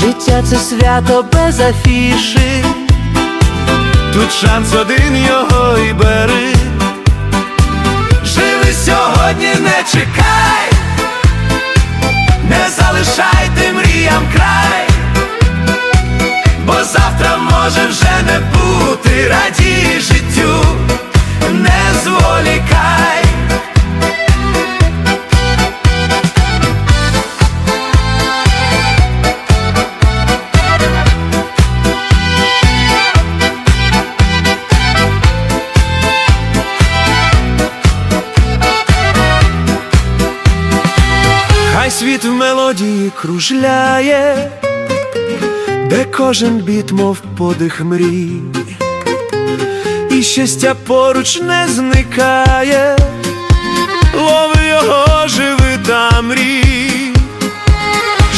Життя це свято без афіши. Тут шанс один його і бери. Живи сьогодні, не чекай, не залишай ти мріям край, бо завтра може вже не бути, Хай світ в мелодії кружляє, де кожен біт, мов подих мрій, і щастя поруч не зникає, лови його, живи та мрій.